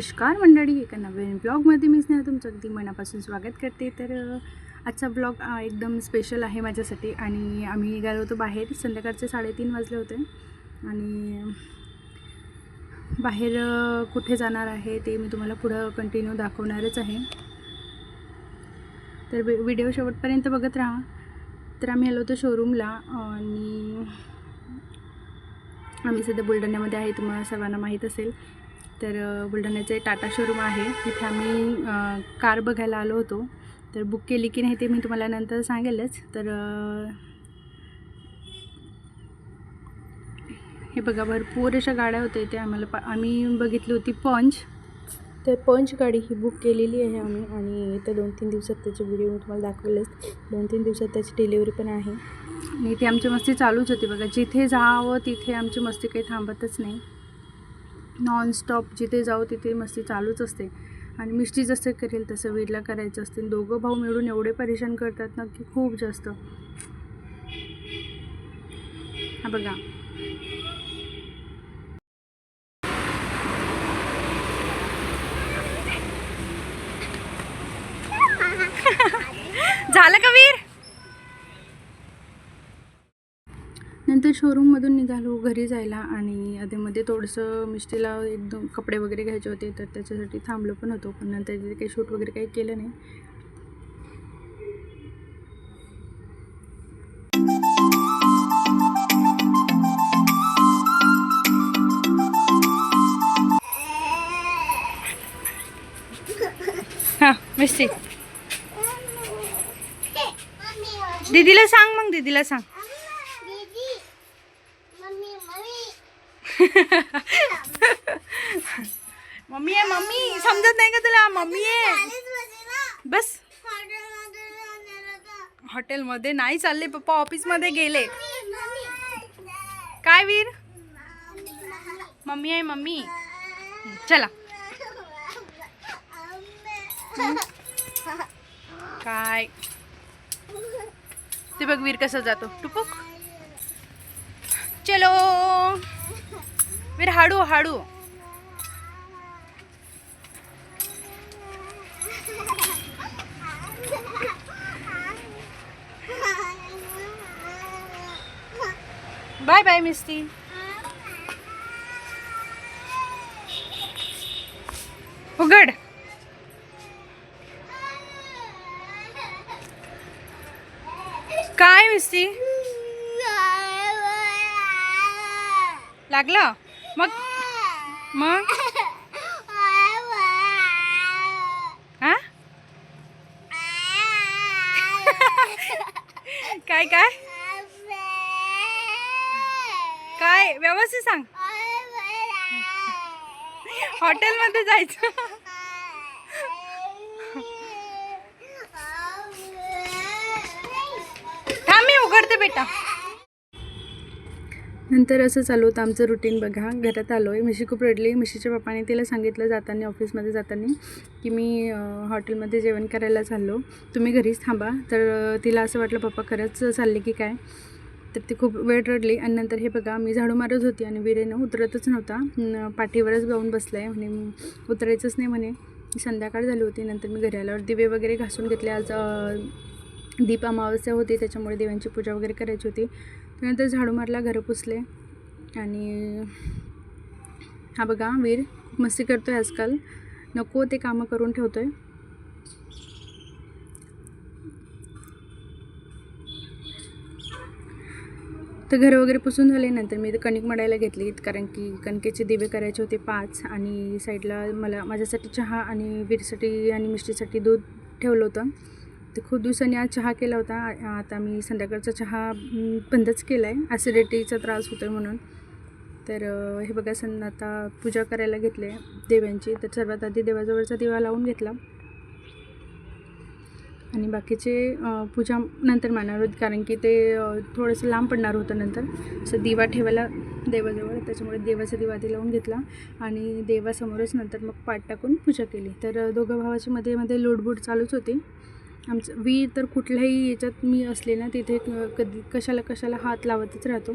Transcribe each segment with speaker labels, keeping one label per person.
Speaker 1: नमस्कार मंडळी एका नवीन ब्लॉगमध्ये मी स्नेहा तुमचं अगदी मनापासून स्वागत करते. तर आजचा ब्लॉग एकदम स्पेशल आहे माझ्यासाठी आणि आम्ही निघालो होतो बाहेर. संध्याकाळचे साडेतीन वाजले होते आणि बाहेर कुठे जाणार आहे ते मी तुम्हाला पुढं कंटिन्यू दाखवणारच आहे. तर व्हिडिओ शेवटपर्यंत बघत राहा. तर आम्ही आलो होतो शोरूमला आणि आम्ही सध्या बुलढाण्यामध्ये आहे तुम्हाला सर्वांना माहीत असेल. तर बुलढाण्याचं टाटा शोरूम आहे. तिथे आम्ही कार बघायला आलो होतो. तर बुक केली की नाही ते मी तुम्हाला नंतर सांगेलच. तर हे बघा भरपूर अशा गाड्या होत्या इथे. आम्हाला पा आम्ही बघितली होती पंच. तर पंच गाडी ही बुक केलेली आहे आम्ही आणि इथं दोन तीन दिवसात त्याची व्हिडिओ मी तुम्हाला दाखवलेच. दोन तीन दिवसात त्याची डिलिव्हरी पण आहे. आणि इथे आमची मस्ती चालूच होती बघा. जिथे जावं तिथे आमची मस्ती काही थांबतच नाही. नॉनस्टॉप जिथे जाऊ तिथे मस्ती चालूच असते. आणि मिष्टी जसं करेल तसं वीरला करायचं असते. दोघं भाऊ मिळून एवढे परेशान करतात ना की खूप जास्त. हा बघा. झालं का वीर? नंतर शोरूममधून निघालो घरी जायला आणि आधीमध्ये थोडंसं मिष्टीला एकदम कपडे वगैरे घ्यायचे होते तर त्याच्यासाठी थांबलो पण होतो पण नंतर तिथे काही शूट वगैरे काही केलं नाही. हां दीदीला सांग मग दीदीला सांग. मम्मी. आहे मम्मी. समजत नाही का तुला? मम्मी आहे. बस. हॉटेलमध्ये नाही चालले पप्पा ऑफिसमध्ये गेले. काय वीर? मम्मी आहे मम्मी. चला. काय? ते बघ वीर कसा जातो. टुपुक. चलो। वीर हाडू हाडू। बाय बाय मिस्ती उघड काय मिस्ती लागलं? मग? मग? हा? काय काय? काय? व्यवस्थित सांग. हॉटेलमध्ये जायचं. थांब मी उघडते बेटा. नंतर असं चालू होतं आमचं रुटीन बघा. घरात आलो आहे म्हशी खूप रडली. म्हशीच्या पप्पाने तिला सांगितलं जाताना ऑफिसमध्ये जाताना की मी हॉटेलमध्ये जेवण करायला चाललो. तुम्ही घरीच थांबा. तर तिला असं वाटलं पप्पा खरंच चालले की काय? तर ती खूप वेळ रडली. आणि नंतर हे बघा मी झाडू मारत होती आणि विरेनं उतरतच नव्हता. न, पाठीवरच जाऊन बसला आहे म्हणे उतरायचंच नाही म्हणे. संध्याकाळ झाली होती. नंतर मी घरी आल्यावर दिवे वगैरे घासून घेतले. आज दीप अमावस्या होती. त्याच्यामुळे देवांची पूजा वगैरे करायची होती. त्यानंतर झाडू मारला घरं पुसले. आणि हा बघा वीर खूप मस्ती करतो आहे आजकाल. नको ते कामं करून ठेवतो आहे तर घरं वगैरे पुसून झाले नंतर मी कणिक मडायला घेतली. कारण की कणकेचे दिवे करायचे होते पाच आणि साईडला मला माझ्यासाठी चहा आणि वीरसाठी आणि मिष्टीसाठी दूध ठेवलं होतं. तर खूप दिवसांनी आज चहा केला होता. आता मी संध्याकाळचा चहा बंदच केला आहे ॲसिडिटीचा त्रास होतो आहे म्हणून. तर हे बघा सण आता पूजा करायला घेतले देव्यांची. तर सर्वात आधी देवाजवळचा दिवा लावून घेतला. आणि बाकीचे पूजा नंतर मानणार होत कारण की ते थोडंसं लांब पडणार होतं नंतर. असं दिवा ठेवायला देवाजवळ. त्याच्यामुळे देवाचा दिवा आधी लावून घेतला. आणि देवासमोरच नंतर मग पाठ टाकून पूजा केली. तर दोघं भावाची मध्ये मध्ये लोडबोड चालूच होती. आमचं वी तर कुठल्याही याच्यात मी असले ना तिथे कधी कशाला कशाला हात लावतच राहतो.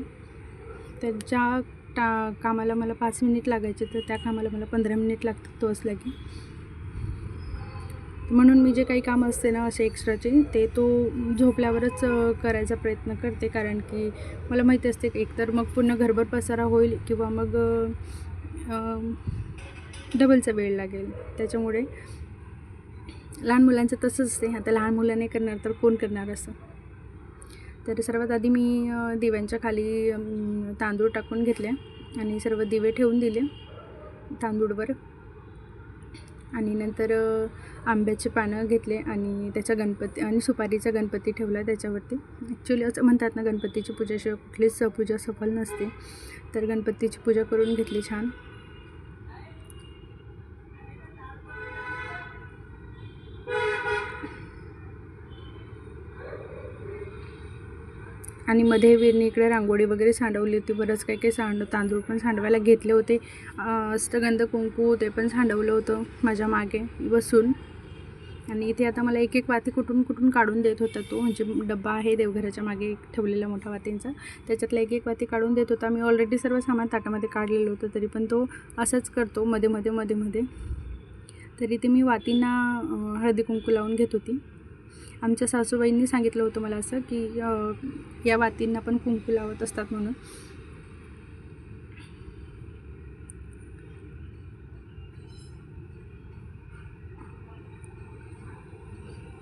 Speaker 1: तर ज्या टा कामाला मला पाच मिनिट लागायचे तर त्या कामाला मला पंधरा मिनिट लागतात तो असला की. म्हणून मी जे काही काम असते ना असे एक्स्ट्राचे ते तो झोपल्यावरच करायचा प्रयत्न करते. कारण की मला माहिती असते एकतर मग पुन्हा घरभर पसारा होईल किंवा मग डबलचा वेळ लागेल. त्याच्यामुळे लहान मुलांचं तसंच असते आता लहान मुलं नाही करणार तर कोण करणार असं? तर सर्वात आधी मी दिव्यांच्या खाली तांदूळ टाकून घेतले आणि सर्व दिवे ठेवून दिले तांदूळवर. आणि नंतर आंब्याचे पानं घेतले आणि त्याचा गणपती आणि सुपारीचा गणपती ठेवला त्याच्यावरती. ॲक्च्युली असं म्हणतात ना गणपतीची पूजाशिवाय कुठलीच पूजा सफल नसते. तर गणपतीची पूजा करून घेतली छान. आणि मध्ये विरणीकडे रांगोळी वगैरे सांडवली होती. बरंच काही काही सांड तांदूळ पण सांडवायला घेतले होते. अष्टगंध कुंकू ते पण सांडवलं होतं माझ्या मागे बसून. आणि इथे आता मला एक एक वाती कुठून कुठून काढून देत होता तो. म्हणजे डब्बा आहे देवघराच्या मागे एक ठेवलेला मोठा वातींचा. त्याच्यातला एक एक वाती काढून देत होता. मी ऑलरेडी सर्व सामान ताटामध्ये काढलेलं होतं. तरी पण तो असंच करतो. मध्ये मध्ये मध्ये मध्ये. तरी ते मी वातींना हळदी कुंकू लावून घेत होती. आमच्या सासूबाईंनी सांगितलं होतं मला असं की या वातींना पण कुंकू लावत असतात म्हणून.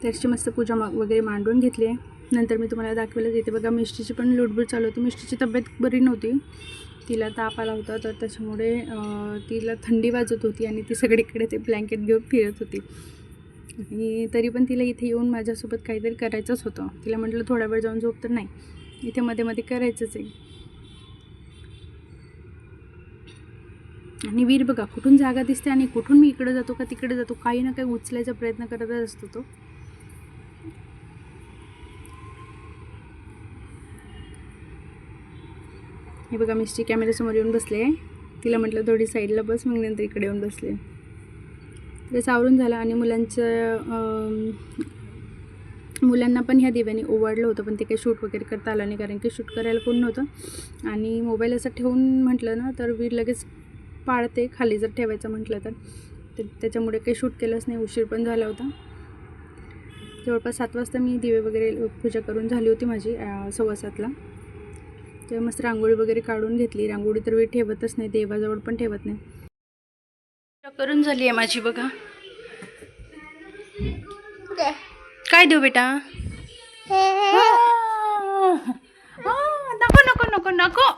Speaker 1: त्याची मस्त पूजा वगैरे मांडून घेतली आहे. नंतर मी तुम्हाला दाखवलं तिथे बघा मिष्टीची पण लुडबुड चालू होती. मिष्टीची तब्येत बरी नव्हती. तिला ताप आला होता तर त्याच्यामुळे तिला थंडी वाजत होती आणि ती सगळीकडे ते ब्लँकेट घेऊन फिरत होती. आणि तरी पण तिला इथे येऊन माझ्यासोबत काहीतरी करायचंच होतं. तिला म्हटलं थोडा वेळ जाऊन झोप तर नाही. इथे मध्ये मध्ये करायचंच आहे. आणि वीर बघा कुठून जागा दिसते आणि कुठून मी इकडे जातो का तिकडे जातो काही ना काही उचलायचा प्रयत्न करतच असतो तो. हे बघा मिस्टी कॅमेऱ्यासमोर येऊन बसले आहे. तिला म्हटलं थोडी साईडला बस मग नंतर इकडे येऊन बसले तर सावरून झालं आणि मुलांचं मुलांना पण ह्या दिव्याने ओवाडलं होतं पण ते काही शूट वगैरे करता आलं नाही कारण की शूट करायला कोण नव्हतं. आणि मोबाईल असं ठेवून म्हटलं ना तर वीर लगेच पाळते खाली जर ठेवायचं म्हटलं तर. तर त्याच्यामुळे काही शूट केलंच नाही उशीर पण झाला होता. जवळपास सात वाजता मी दिवे वगैरे पूजा करून झाली होती माझी सव्वा सातला. तेव्हा मस्त रांगोळी वगैरे काढून घेतली. रांगोळी तर वेळ ठेवतच नाही देवाजवळ पण ठेवत नाही. करून झाली आहे माझी बघा. काय? देऊ बेटा? नको नको नको नको.